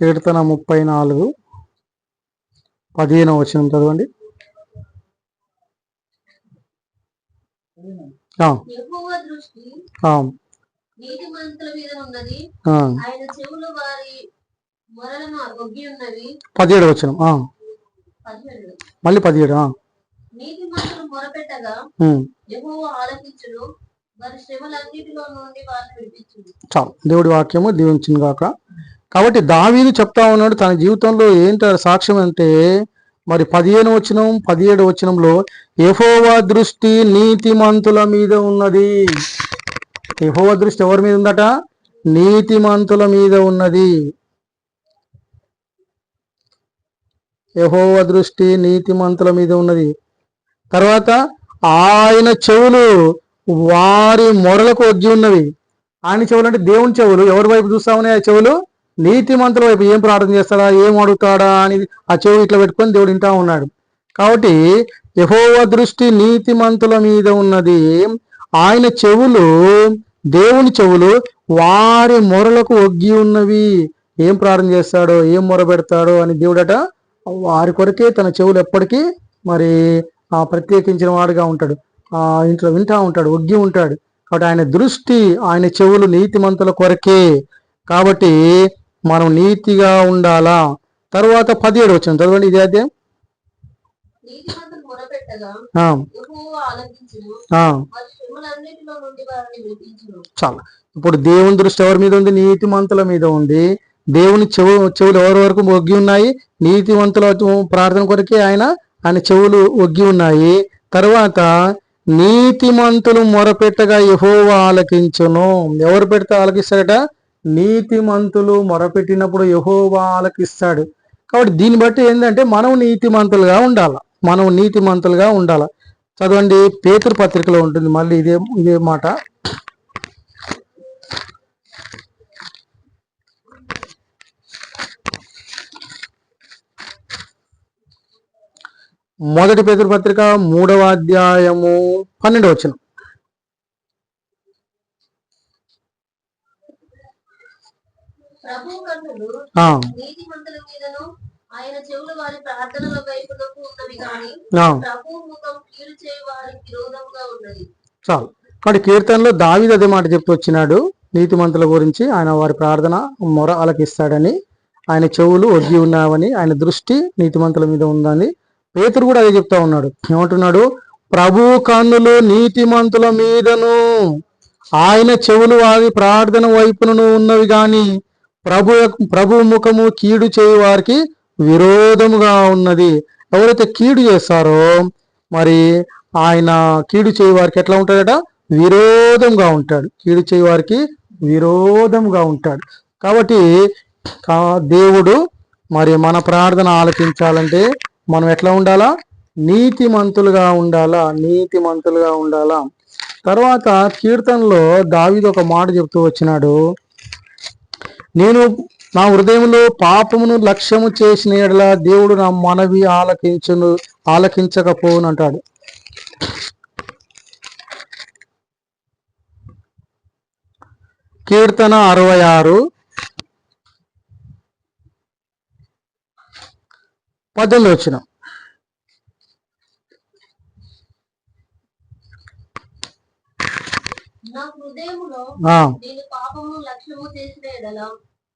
కీర్తన ముప్పై నాలుగు పదిహేను వచ్చిన చదవండి. పదిహేడు వచ్చిన మళ్ళీ పదిహేడు చాలు. దేవుడి వాక్యము దీవించింది కాక కాబట్టి దావీదు చెప్తా ఉన్నాడు తన జీవితంలో ఏంటి సాక్ష్యం అంటే మరి పదిహేను వచనం పదిహేడు వచనంలో యెహోవా దృష్టి నీతిమంతుల మీద ఉన్నది. యెహోవా దృష్టి ఎవరి మీద ఉందట? నీతిమంతుల మీద ఉన్నది. యెహోవా దృష్టి నీతిమంతుల మీద ఉన్నది. తర్వాత ఆయన చెవులు వారి మొరలకు ఒగ్గి ఉన్నవి. ఆయన చెవులు అంటే దేవుని చెవులు. ఎవరి వైపు చూస్తా ఉన్నాయి ఆ చెవులు? నీతిమంతుల వైపు ఏం ప్రార్థన చేస్తాడా? ఏం అడుగుతాడా? అని ఆ చెవు ఇట్లా పెట్టుకొని దేవుడు వింటా ఉన్నాడు. కాబట్టి యహోవ దృష్టి నీతిమంతుల మీద ఉన్నది. ఆయన చెవులు దేవుని చెవులు వారి మొరలకు ఒగ్గి ఉన్నవి. ఏం ప్రార్థన చేస్తాడో? ఏం మొర పెడతాడో? అని దేవుడట వారి కొరకే తన చెవులు ఎప్పటికీ మరి ఆ ప్రత్యేకించిన వాడుగా ఉంటాడు. ఆ ఇంట్లో వింటా ఉంటాడు ఒగ్గి ఉంటాడు. కాబట్టి ఆయన దృష్టి ఆయన చెవులు నీతిమంతుల కొరకే. కాబట్టి మనం నీతిగా ఉండాలా? తర్వాత పదిహేడు వచ్చిన చదవండి ఇదే అధ్యాయం. విడిపించును. చాలు. ఇప్పుడు దేవుని దృష్టి ఎవరి మీద ఉంది? నీతిమంతుల మీద ఉంది. దేవుని చెవు చెవులు ఎవరి వరకు ఒగ్గి ఉన్నాయి? నీతిమంతుల ప్రార్థన కొరకే ఆయన ఆయన చెవులు ఒగ్గి ఉన్నాయి. తర్వాత నీతిమంతులు మొరపెట్టగా యహోవా ఆలకించును. ఎవరు పెడితే ఆలకిస్తాడట నీతిమంతులు మొరపెట్టినప్పుడు యహోవా ఆలకిస్తాడు. కాబట్టి దీన్ని బట్టి ఏంటంటే మనం నీతిమంతులుగా ఉండాలి. మనం నీతిమంతులుగా ఉండాలి. చదవండి పేతురు పత్రికలో ఉంటుంది. మళ్ళీ ఇదే ఇదే మాట. మొదటి పేతురు పత్రిక మూడవ అధ్యాయము పన్నెండు వచ్చినాం ప్రభు కన్నులు ఆ, నీతిమంతుల మీదను ఆయన చెవులు వారి ప్రార్థనల వైపునకు ఉన్నవి కానీ ఆ, ప్రభు ముఖం కీడు చేయి వారికి విరోధంగా ఉన్నది. చాలు. కాబట్టి కీర్తనలో దావీదు అదే మాట చెప్తూ వచ్చినాడు. నీతిమంతుల గురించి ఆయన వారి ప్రార్థన మొర ఆలకిస్తాడని ఆయన చెవులు ఒగ్గి ఉన్నావని ఆయన దృష్టి నీతిమంతుల మీద ఉందని పేతురు కూడా అదే చెప్తా ఉన్నాడు. ఏమంటున్నాడు? ప్రభు కన్నులు నీతిమంతుల మీదను ఆయన చెవులు వారి ప్రార్థన వైపునను ఉన్నవి గాని ప్రభు ప్రభు ముఖము కీడు చేయి వారికి విరోధముగా ఉన్నది. ఎవరైతే కీడు చేస్తారో మరి ఆయన కీడు చేయి వారికి ఎట్లా ఉంటాడట? విరోధంగా ఉంటాడు. కీడు చేయి వారికి విరోధంగా ఉంటాడు. కాబట్టి దేవుడు మరి మన ప్రార్థన ఆలకించాలంటే మనం ఎట్లా ఉండాలా? నీతిమంతులుగా ఉండాలా? నీతిమంతులుగా ఉండాలా? తర్వాత కీర్తనలో దావిది ఒక మాట చెప్తూ వచ్చినాడు. నేను నా హృదయంలో పాపమును లక్ష్యము చేసిన ఎడల దేవుడు నా మనవి ఆలకించును ఆలకించకపోను అంటాడు కీర్తన అరవై ఆరు పద్దెనిమిది వచ్చిన నా హృదయములో ఆ, నేను పాపము లక్ష్యము చేసిన ఎడల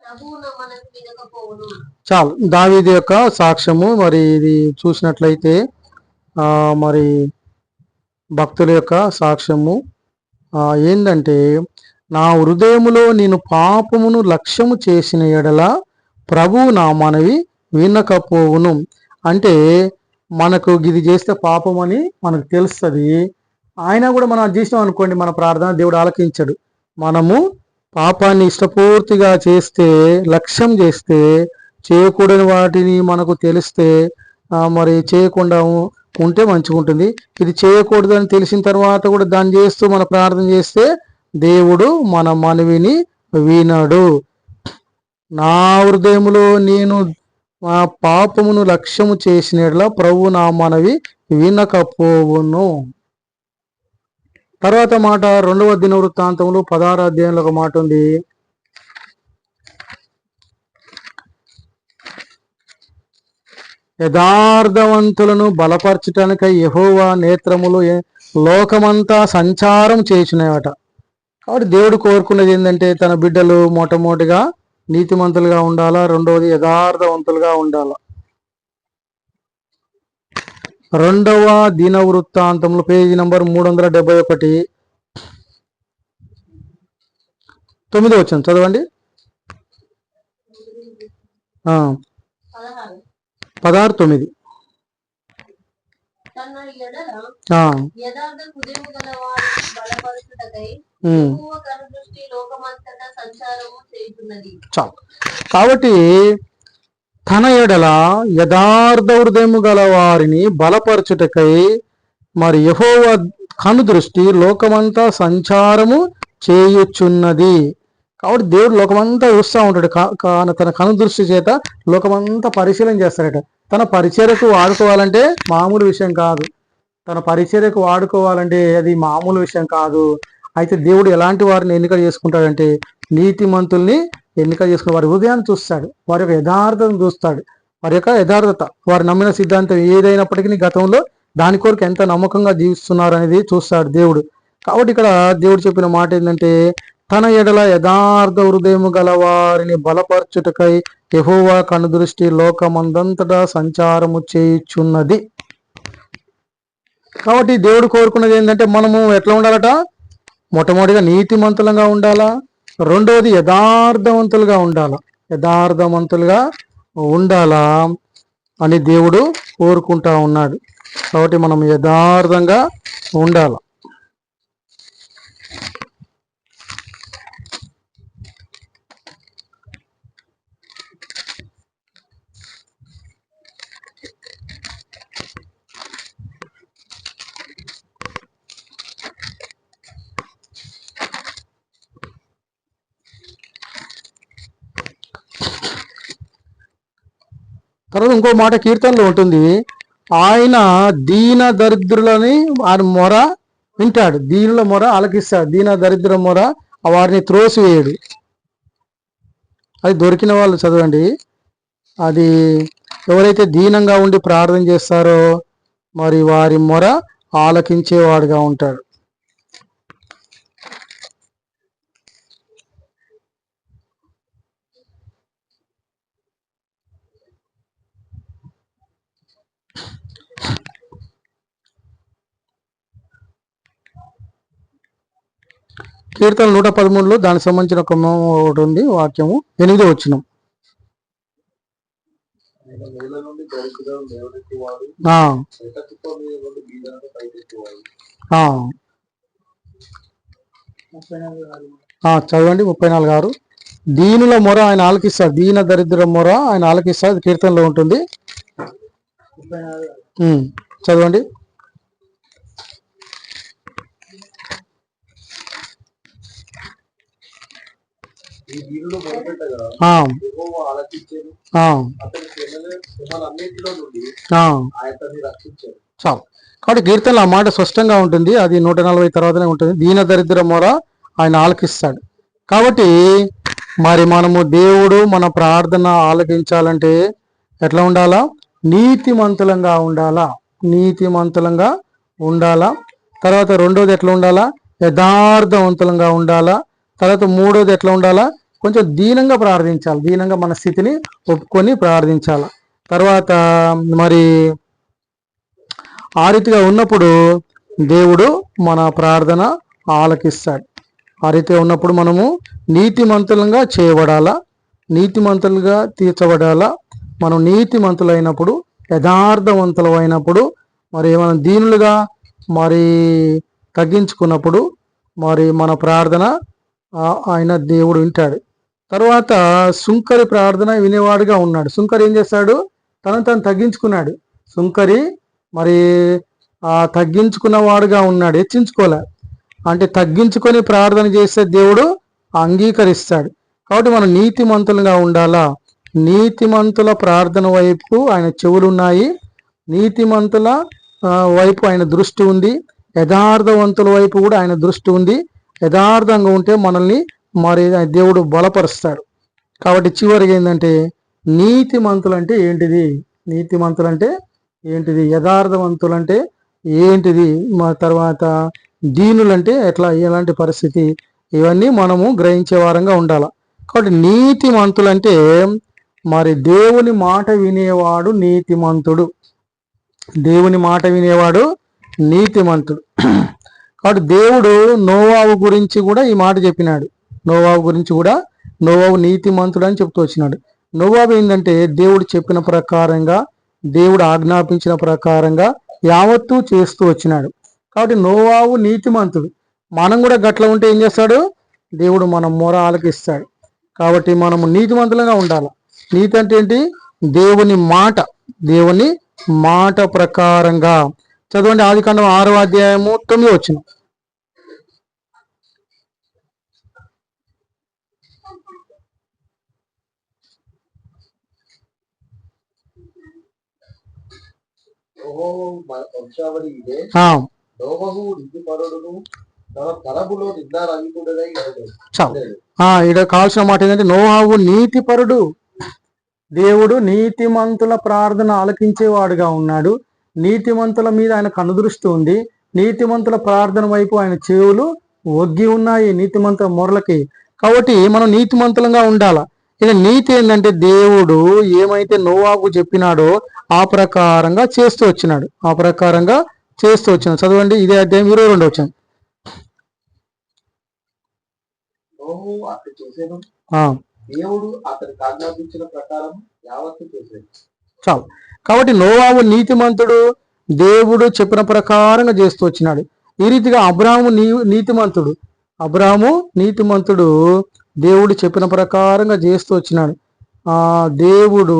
ప్రభువు నా మనసు వినకపోవును. చాలు. దావీది యొక్క సాక్ష్యము మరి ఇది చూసినట్లయితే ఆ, మరి భక్తుల యొక్క సాక్ష్యము ఆ, ఏందంటే నా హృదయములో నేను పాపమును లక్ష్యము చేసిన ఎడల ప్రభువు నా మనవి వినకపోవును. అంటే మనకు ఇది చేస్తే పాపం అని మనకు తెలుస్తుంది. ఆయన కూడా మనం అది చేసినాం అనుకోండి మన ప్రార్థన దేవుడు ఆలకించడు. మనము పాపాన్ని ఇష్టపూర్తిగా చేస్తే లక్ష్యం చేస్తే చేయకూడని వాటిని మనకు తెలిస్తే మరి చేయకుండా ఉంటే మంచిగా ఉంటుంది ఇది చేయకూడదని తెలిసిన తర్వాత కూడా దాన్ని చేస్తూ మన ప్రార్థన చేస్తే దేవుడు మన మనవిని వినడు. నా హృదయంలో నేను మా పాపమును లక్ష్యము చేసినట్లా ప్రభు నా మనవి వినకపోవును. తర్వాత మాట రెండవ దిన వృత్తాంతంలో పదహారు అధ్యాయంలో ఒక మాట ఉంది. యథార్థవంతులను బలపరచటానికై యహోవా నేత్రములు లోకమంతా సంచారం చేసినాయట కాబట్టి దేవుడు కోరుకున్నది ఏంటంటే తన బిడ్డలు మొట్టమొదటిగా నీతిమంతులుగా ఉండాలా? రెండవది యథార్థవంతులుగా ఉండాలా? రెండవ దిన వృత్తాంతంలో పేజీ నంబర్ మూడు వందల డెబ్బై ఒకటి. తొమ్మిది వచ్చాను చదవండి. పదహారు తొమ్మిది. చాలు. కాబట్టి తన ఎడల యథార్థ హృదయము గల వారిని బలపరచుటకై మరి యహోవ కను దృష్టి లోకమంతా సంచారము చేయుచున్నది. కాబట్టి దేవుడు లోకమంతా చూస్తూ ఉంటాడు. కా- తన కను దృష్టి చేత లోకమంతా పరిశీలన చేస్తాడట తన పరిచర్యకు వాడుకోవాలంటే మామూలు విషయం కాదు. తన పరిచర్యకు వాడుకోవాలంటే అది మామూలు విషయం కాదు. అయితే దేవుడు ఎలాంటి వారిని ఎన్నిక చేసుకుంటాడంటే నీతిమంతుల్ని ఎన్నిక చేసుకుని వారి హృదయాన్ని చూస్తాడు. వారి యొక్క యథార్థతను చూస్తాడు. వారి యొక్క యథార్థత వారు నమ్మిన సిద్ధాంతం ఏదైనప్పటికీ గతంలో దాని కొరకు ఎంత నమ్మకంగా జీవిస్తున్నారు అనేది చూస్తాడు దేవుడు. కాబట్టి ఇక్కడ దేవుడు చెప్పిన మాట ఏంటంటే తన ఎడల యథార్థ హృదయం గల వారిని బలపరచుటకై యెహోవా కనుదృష్టి లోకమందంతటా సంచారము చేయుచున్నది. కాబట్టి దేవుడు కోరుకున్నది ఏంటంటే మనము ఎట్లా ఉండాలట? మొట్టమొదటిగా నీతిమంతులంగా ఉండాలా? రెండవది యథార్థవంతులుగా ఉండాల. యథార్థవంతులుగా ఉండాలా అని దేవుడు కోరుకుంటా ఉన్నాడు. కాబట్టి మనం యథార్థంగా ఉండాల. తర్వాత ఇంకో మాట కీర్తనలో ఉంటుంది. ఆయన దీన దరిద్రులని ఆయన మొర వింటాడు. దీనుల మొర ఆలకిస్తాడు. దీన దరిద్ర మొర వారిని త్రోసివేయడు. అది దొరికిన వాళ్ళు చదవండి. అది ఎవరైతే దీనంగా ఉండి ప్రార్థన చేస్తారో మరి వారి మొర ఆలకించేవాడుగా ఉంటాడు. కీర్తన నూట పదమూడులో దానికి సంబంధించిన ఒక ఒకటి ఉంది వాక్యము. ఎనిమిది వచ్చిన చదవండి ముప్పై నాలుగు ఆరు. దీనుల మొర ఆయన ఆలకిస్తారు దీన దరిద్ర మొర ఆయన ఆలకిస్తారు కీర్తనలో ఉంటుంది. చదవండి ఈ దీనులు మొదపెట్టగా ఆ, యెహోవా ఆలకించాను ఆ, అతని శ్రమల శ్రమలన్నిటిలో నుండి ఆ, ఆయతని రక్షించాడు చాలు. కాబట్టి కీర్తనలో ఆ మాట స్పష్టంగా ఉంటుంది. అది నూట నలభై తర్వాతనే ఉంటుంది. దీన దరిద్ర మొర ఆయన ఆలకిస్తాడు. కాబట్టి మరి మనము దేవుడు మన ప్రార్థన ఆలకించాలంటే ఎట్లా ఉండాలా? నీతిమంతులంగా ఉండాలా? నీతిమంతులంగా ఉండాలా? తర్వాత రెండోది ఎట్లా ఉండాలా? యథార్థవంతులంగా ఉండాలా? తర్వాత మూడోది ఎట్లా ఉండాలా? కొంచెం దీనంగా ప్రార్థించాలి. దీనంగా మన స్థితిని ఒప్పుకొని ప్రార్థించాలి. తర్వాత మరి ఆ రీతిగా ఉన్నప్పుడు దేవుడు మన ప్రార్థన ఆలకిస్తాడు. ఆ రీతిగా ఉన్నప్పుడు మనము నీతిమంతులంగా చేయబడాలా? నీతిమంతులుగా తీర్చబడాలా? మనం నీతిమంతులైనప్పుడు యథార్థవంతులు అయినప్పుడు మరి మనం దీనులుగా మరి తగ్గించుకున్నప్పుడు మరి మన ప్రార్థన ఆయన దేవుడు వింటాడు. తర్వాత సుంకరి ప్రార్థన వినేవాడుగా ఉన్నాడు. సుంకరి ఏం చేస్తాడు? తనను తను తగ్గించుకున్నాడు. సుంకరి మరి తగ్గించుకున్నవాడుగా ఉన్నాడు. హెచ్చించుకోలే అంటే తగ్గించుకొని ప్రార్థన చేస్తే దేవుడు అంగీకరిస్తాడు. కాబట్టి మనం నీతిమంతులుగా ఉండాలా? నీతిమంతుల ప్రార్థన వైపు ఆయన చెవులు ఉన్నాయి నీతిమంతుల వైపు ఆయన దృష్టి ఉంది. యథార్థవంతుల వైపు కూడా ఆయన దృష్టి ఉంది. యథార్థంగా ఉంటే మనల్ని మరి దేవుడు బలపరుస్తాడు. కాబట్టి చివరికి ఏంటంటే నీతిమంతులు అంటే ఏంటిది? నీతిమంతులు అంటే ఏంటిది? యథార్థవంతులు అంటే ఏంటిది? మా తర్వాత దీనులంటే ఎట్లా? ఎలాంటి పరిస్థితి? ఇవన్నీ మనము గ్రహించే వారంగా ఉండాలి. కాబట్టి నీతిమంతులు అంటే మరి దేవుని మాట వినేవాడు నీతిమంతుడు. దేవుని మాట వినేవాడు నీతిమంతుడు. కాబట్టి దేవుడు నోవావు గురించి కూడా ఈ మాట చెప్పినాడు. నోవావు గురించి కూడా నోవావు నీతిమంతుడు అని చెప్తూ వచ్చినాడు. నోవాబు ఏంటంటే దేవుడు చెప్పిన ప్రకారంగా దేవుడు ఆజ్ఞాపించిన ప్రకారంగా యావత్తూ చేస్తూ వచ్చినాడు. కాబట్టి నోవావు నీతిమంతుడు. మనం కూడా గట్ల ఉంటే ఏం చేస్తాడు? దేవుడు మన మొర ఆలకిస్తాడు కాబట్టి మనము నీతిమంతులుగా ఉండాలి. నీతి అంటే ఏంటి? దేవుని మాట. దేవుని మాట ప్రకారంగా. చదవండి ఆది కాండం ఆరో అధ్యాయము తొమ్మిది వచ్చినాం ఓహో వంశావళి ఇదే ఆ, నోవహు నీతిపరుడును తన తరములో నిందారహితుడై ఉండెను. చాలు ఆ, ఈడ కావాల్సిన మాట ఏంటంటే నోహావు నీతిపరుడు దేవుడు నీతిమంతుల ప్రార్థన ఆలకించేవాడుగా ఉన్నాడు. నీతిమంతుల మీద ఆయన కనుదృష్టి ఉంది. నీతిమంతుల ప్రార్థన వైపు ఆయన చెవులు ఒగ్గి ఉన్నాయి. నీతిమంతుల మొరలకి. కాబట్టి మనం నీతిమంతులంగా ఉండాల? ఇక నీతి ఏంటంటే దేవుడు ఏమైతే నోవాకు చెప్పినాడో ఆ ప్రకారంగా చేస్తూ వచ్చినాడు. ఆ ప్రకారంగా చేస్తూ వచ్చినాడు. చదవండి ఇదే అధ్యాయం ఇరవై రెండు వచ్చాను. దేవుడు అతనికి ఆజ్ఞాపించిన ప్రకారం యావత్తు చాలు. కాబట్టి నోవాబు నీతిమంతుడు దేవుడు చెప్పిన ప్రకారంగా చేస్తూ వచ్చినాడు. ఈ రీతిగా అబ్రాహము నీ నీతిమంతుడు. అబ్రాహము నీతిమంతుడు దేవుడు చెప్పిన ప్రకారంగా చేస్తూ వచ్చినాడు. ఆ దేవుడు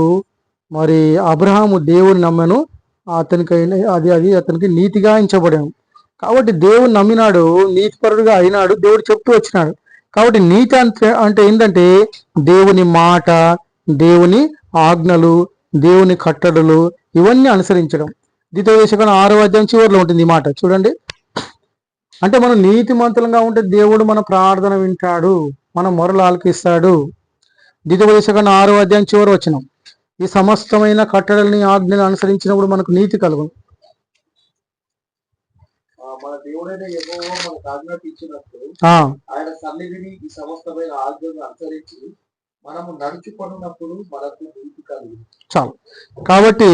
మరి అబ్రహాము దేవుని నమ్మను అతనికి అది అది అతనికి నీతిగా ఎంచబడాను. కాబట్టి దేవుని నమ్మినాడు నీతిపరుడుగా అయినాడు దేవుడు చెప్తూ వచ్చినాడు. కాబట్టి నీతి అంటే అంటే ఏంటంటే దేవుని మాట దేవుని ఆజ్ఞలు దేవుని కట్టడలు ఇవన్నీ అనుసరించడం. ద్వితీయశకం ఆరో అధ్యాయం చివరిలో ఉంటుంది ఈ మాట. చూడండి. అంటే మనం నీతిమంతులంగా ఉంటే దేవుడు మన ప్రార్థన వింటాడు. మన మొరలు ఆలకిస్తాడు ద్వితీయోపదేశకాండం ఆరో అధ్యాయం చివరి వచ్చినాం ఈ సమస్తమైన కట్టడల్ని ఆజ్ఞలు అనుసరించినప్పుడు మనకు నీతి కలుగును. ఆ, మన దేవుడైన యెహోవా మనకు ఆజ్ఞాపించినప్పుడు ఆ, ఆయన సన్నిధిని ఈ సమస్తమైన ఆజ్ఞలను అనుసరించి మనము నడుచుకున్నప్పుడు మనకు నీతి కలుగు చాలు. కాబట్టి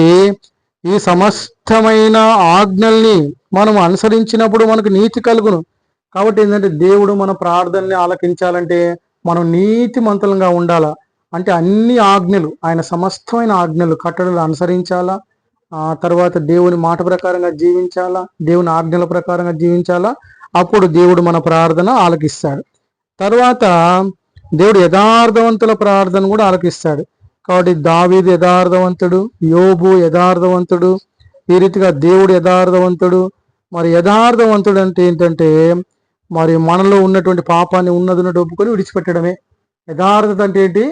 ఈ సమస్తమైన ఆజ్ఞల్ని మనం అనుసరించినప్పుడు మనకు నీతి కలుగును. కాబట్టి ఏంటంటే దేవుడు మన ప్రార్థనని ఆలకించాలంటే మనం నీతిమంతులంగా ఉండాలా? అంటే అన్ని ఆజ్ఞలు ఆయన సమస్తమైన ఆజ్ఞలు కట్టడలు అనుసరించాలా? ఆ తర్వాత దేవుని మాట ప్రకారంగా జీవించాలా? దేవుని ఆజ్ఞల ప్రకారంగా జీవించాలా? అప్పుడు దేవుడు మన ప్రార్థన ఆలకిస్తాడు. తర్వాత దేవుడు యథార్థవంతుల ప్రార్థన కూడా ఆలకిస్తాడు. కాబట్టి దావీదు యథార్థవంతుడు యోబు యథార్థవంతుడు ఈ రీతిగా దేవుడు యథార్థవంతుడు. మరి యథార్థవంతుడు అంటే ఏంటంటే మరి మనలో ఉన్నటువంటి పాపాన్ని ఉన్నదిన ఒప్పుకొని విడిచిపెట్టడమే. యథార్థత అంటే ఏంటి?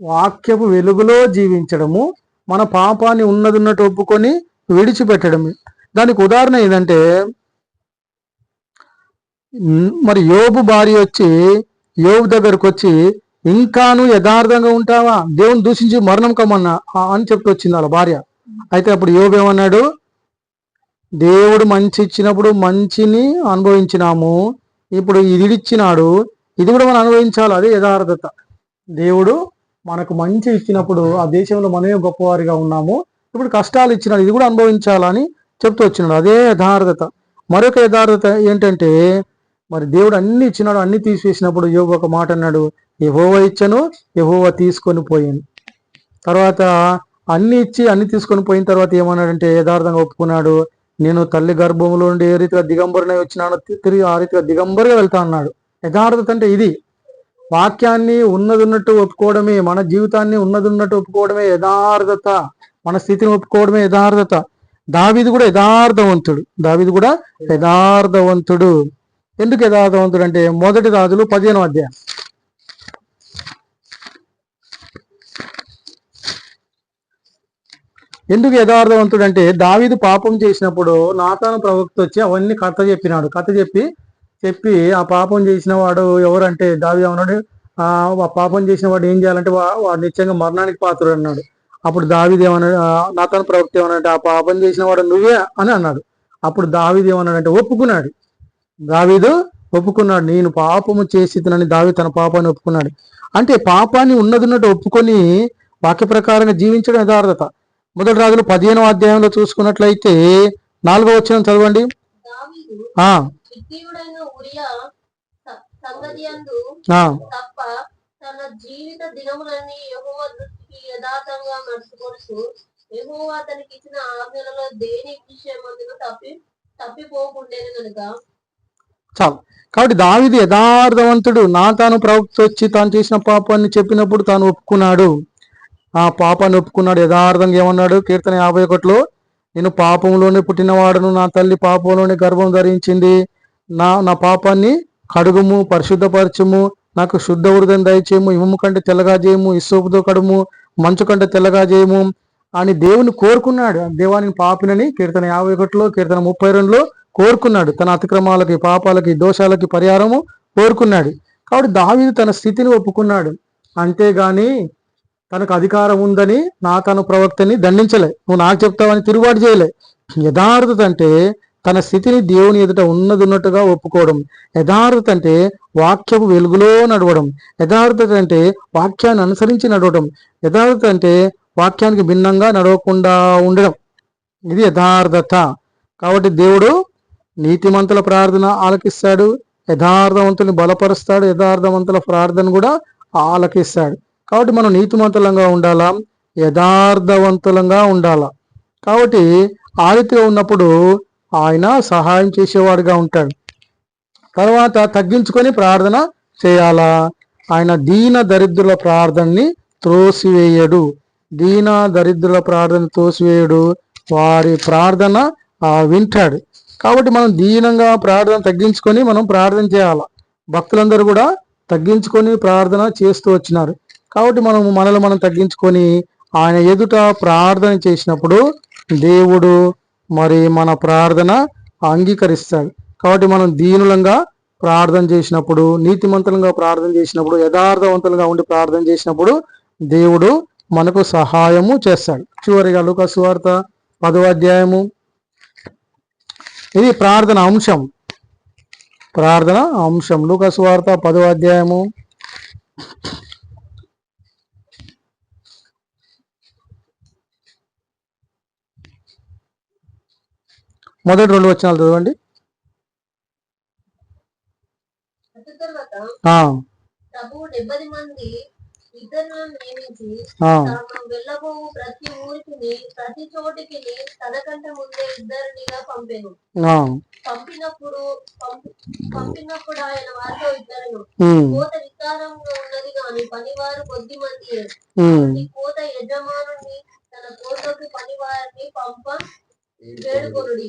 వాక్యపు వెలుగులో జీవించడము మన పాపాన్ని ఉన్నదిన్నట్టు ఒప్పుకొని విడిచిపెట్టడమే. దానికి ఉదాహరణ ఏంటంటే మరి యోబు భార్య వచ్చి యోబు దగ్గరకు వచ్చి ఇంకాను యథార్థంగా ఉంటావా? దేవుని దూషించి మరణం కమ్మన్నా? అని చెప్పి వచ్చింది వాళ్ళ భార్య. అయితే అప్పుడు యోబు ఏమన్నాడు? దేవుడు మంచి ఇచ్చినప్పుడు మంచిని అనుభవించినాము. ఇప్పుడు ఇది ఇచ్చినాడు ఇది కూడా మనం అనుభవించాలి అదే యథార్థత. దేవుడు మనకు మంచి ఇచ్చినప్పుడు ఆ దేశంలో మనమే గొప్పవారిగా ఉన్నాము. ఇప్పుడు కష్టాలు ఇచ్చినాడు ఇది కూడా అనుభవించాలని చెప్తూ వచ్చినాడు. అదే యథార్థత. మరొక యథార్థత ఏంటంటే మరి దేవుడు అన్ని ఇచ్చినాడు అన్ని తీసివేసినప్పుడు యోగు ఒక మాట అన్నాడు ఎహోవ ఇచ్చను ఎహోవ తీసుకొని పోయాను. తర్వాత అన్ని ఇచ్చి అన్ని తీసుకొని పోయిన తర్వాత ఏమన్నాడంటే యథార్థంగా ఒప్పుకున్నాడు నేను తల్లి గర్భంలో నుండి ఏ రీతిగా దిగంబరినై వచ్చినానో తిరిగి ఆ రీతిగా దిగంబరిగా వెళ్తా అన్నాడు. యథార్థత అంటే ఇది. వాక్యాన్ని ఉన్నది ఉన్నట్టు ఒప్పుకోవడమే మన జీవితాన్ని ఉన్నది ఉన్నట్టు ఒప్పుకోవడమే యథార్థత. మన స్థితిని ఒప్పుకోవడమే యథార్థత. దావిది కూడా యథార్థవంతుడు. దావిది కూడా యథార్థవంతుడు. ఎందుకు యథార్థవంతుడు అంటే మొదటి రాజులు పదిహేను అధ్యాయం. ఎందుకు యథార్థవంతుడు అంటే దావీదు పాపం చేసినప్పుడు నాతాను ప్రవక్త వచ్చి అవన్నీ కథ చెప్పినాడు. కథ చెప్పి చెప్పి ఆ పాపం చేసిన వాడు ఎవరంటే దావీ అన్నాడు ఆ పాపం చేసిన వాడు ఏం చేయాలంటే వాడు నిత్యంగా మరణానికి పాత్రుడు అన్నాడు. అప్పుడు దావీది ఏమన్నాడు? నాతాను ప్రవక్త ఏమన్నాడు ఆ పాపం చేసిన వాడు నువ్వే అని అన్నాడు. అప్పుడు దావీది ఏమన్నాడంటే ఒప్పుకున్నాడు. దావీదు ఒప్పుకున్నాడు. నేను పాపము చేసి తినని దావి తన పాపాన్ని ఒప్పుకున్నాడు. అంటే పాపాన్ని ఉన్నదిన్నట్టు ఒప్పుకొని వాక్య ప్రకారంగా జీవించడం యథార్థత. మొదటి రాజులు పదిహేనవ అధ్యాయంలో చూసుకున్నట్లయితే నాలుగో వచ్చిన చదవండి. చాలు. కాబట్టి దావిది యథార్థవంతుడు. నా తాను ప్రవక్త వచ్చి తాను చేసిన పాపాన్ని చెప్పినప్పుడు తాను ఒప్పుకున్నాడు. ఆ పాపాన్ని ఒప్పుకున్నాడు యథార్థంగా ఏమన్నాడు? కీర్తన యాభై ఒకటిలో నేను పాపంలోనే పుట్టినవాడును నా తల్లి పాపంలోనే గర్భం ధరించింది. నా నా పాపాన్ని కడుగుము పరిశుద్ధపరచము. నాకు శుద్ధ హృదయం దయచేయము. ఇమ్ము కంటే తెల్లగా చేయము ఇసోపుతో కడుము మంచు కంటే తెల్లగా చేయము అని దేవుని కోరుకున్నాడు. దేవాని పాపినని కీర్తన యాభై ఒకటిలో కీర్తన ముప్పై రెండులో కోరుకున్నాడు. తన అతిక్రమాలకి పాపాలకి దోషాలకి పరిహారము కోరుకున్నాడు. కాబట్టి దావీదు తన స్థితిని ఒప్పుకున్నాడు. అంతేగాని తనకు అధికారం ఉందని నా తన ప్రవక్తని దండించలే. నువ్వు నాకు చెప్తావని తిరుగుబాటు చేయలే. యథార్థత అంటే తన స్థితిని దేవుని ఎదుట ఉన్నది ఉన్నట్టుగా ఒప్పుకోవడం. యథార్థత అంటే వాక్యపు వెలుగులో నడవడం. యథార్థత అంటే వాక్యాన్ని అనుసరించి నడవడం. యథార్థత అంటే వాక్యానికి భిన్నంగా నడవకుండా ఉండడం. ఇది యథార్థత. కాబట్టి దేవుడు నీతిమంతుల ప్రార్థన ఆలకిస్తాడు. యథార్థవంతుని బలపరుస్తాడు. యథార్థవంతుల ప్రార్థన కూడా ఆలకిస్తాడు. కాబట్టి మనం నీతిమంతులంగా ఉండాలా? యథార్థవంతులంగా ఉండాలా? కాబట్టి ఆ ఉన్నప్పుడు ఆయన సహాయం చేసేవాడుగా ఉంటాడు. తర్వాత తగ్గించుకొని ప్రార్థన చేయాలా? ఆయన దీన దరిద్రుల ప్రార్థనని త్రోసివేయడు. దీన దరిద్రుల ప్రార్థన త్రోసివేయడు. వారి ప్రార్థన వింటాడు. కాబట్టి మనం దీనంగా ప్రార్థన తగ్గించుకొని మనం ప్రార్థన చేయాలి? భక్తులందరూ కూడా తగ్గించుకొని ప్రార్థన చేస్తూ వచ్చినారు. కాబట్టి మనము మనల్ని మనం తగ్గించుకొని ఆయన ఎదుట ప్రార్థన చేసినప్పుడు దేవుడు మరి మన ప్రార్థన అంగీకరిస్తాడు. కాబట్టి మనం దీనులంగా ప్రార్థన చేసినప్పుడు నీతిమంతులంగా ప్రార్థన చేసినప్పుడు యథార్థవంతులుగా ఉండి ప్రార్థన చేసినప్పుడు దేవుడు మనకు సహాయము చేస్తాడు. చివరిగా లుక సువార్త పదవ అధ్యాయము. ఇది ప్రార్థన అంశం. ప్రార్థన అంశం. లుక వార్త పదవ అధ్యాయము మొదటి రెండు వచనాలు చదవండి అటు తర్వాత ఆ, ప్రభువు డెబ్బది మంది ఇతరులను నియమించి ఆ, తాము వెళ్ళబోవు ప్రతి ఊరికి ప్రతి చోటికి తనకంటే ముందే ఇద్దరినిగా పంపెను. ఆ, పంపినప్పుడు పంపి- పంపినప్పుడు ఆయన వారితో ఇద్దరును ఉమ్, కోత విస్తారంగా ఉన్నది గాని పనివారు కొద్ది మంది. కోత యజమానుని తన కోతకు పనివారిని పంప వేడుకొనుడి